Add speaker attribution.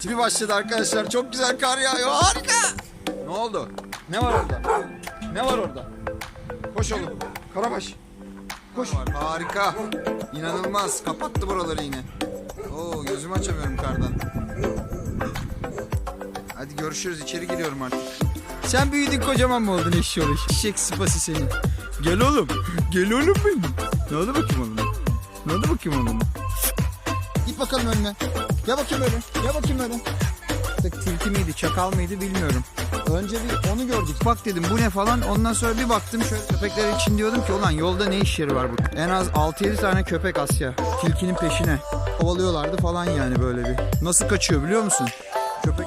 Speaker 1: Tipi başladı arkadaşlar. Çok güzel kar yağıyor. Harika. Ne oldu? Ne var orada? Ne var orada? Koş oğlum. Karabaş. Koş. Harika. İnanılmaz. Kapattı buraları yine. Oo gözümü açamıyorum kardan. Hadi görüşürüz. İçeri giriyorum artık. Sen büyüdün kocaman mı oldun eşşoğlu? Eşek sıpası seni. Gel oğlum. Gel oğlum benim. Ne oldu bakayım oğlum? Ne oldu bakayım oğlum? Git bakalım önüne. Gel bakayım öyle. Gel bakayım öyle. Artık tilki miydi, çakal mıydı bilmiyorum. Önce bir onu gördük. Bak dedim bu ne falan. Ondan sonra bir baktım şöyle köpekler için diyordum ki ulan yolda ne iş yeri var bu? En az 6-7 tane köpek Asya. Tilkinin peşine. Kovalıyorlardı falan yani böyle bir. Nasıl kaçıyor biliyor musun? Köpek...